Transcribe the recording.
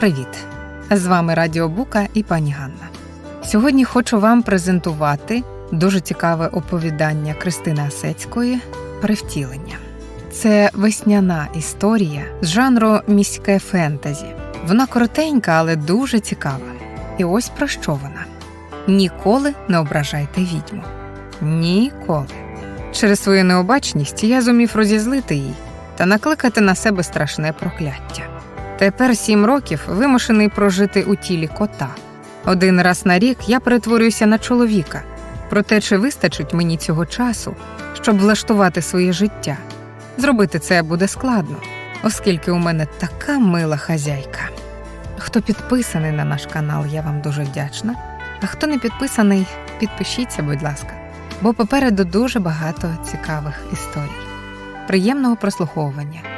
привіт! З вами Радіо Бука і пані Ганна. Сьогодні хочу вам презентувати дуже цікаве оповідання Кристини Асецької Перевтілення. Це весняна історія з жанру міське фентезі. Вона коротенька, але дуже цікава. І ось про що вона: ніколи не ображайте відьму. Ніколи. Через свою необачність я зумів розізлити її та накликати на себе страшне прокляття. Тепер сім років вимушений прожити у тілі кота. Один раз на рік я перетворююся на чоловіка. Проте чи вистачить мені цього часу, щоб влаштувати своє життя? Зробити це буде складно, оскільки у мене така мила хазяйка. Хто підписаний на наш канал, я вам дуже вдячна. А хто не підписаний, підпишіться, будь ласка, бо попереду дуже багато цікавих історій. Приємного прослуховування.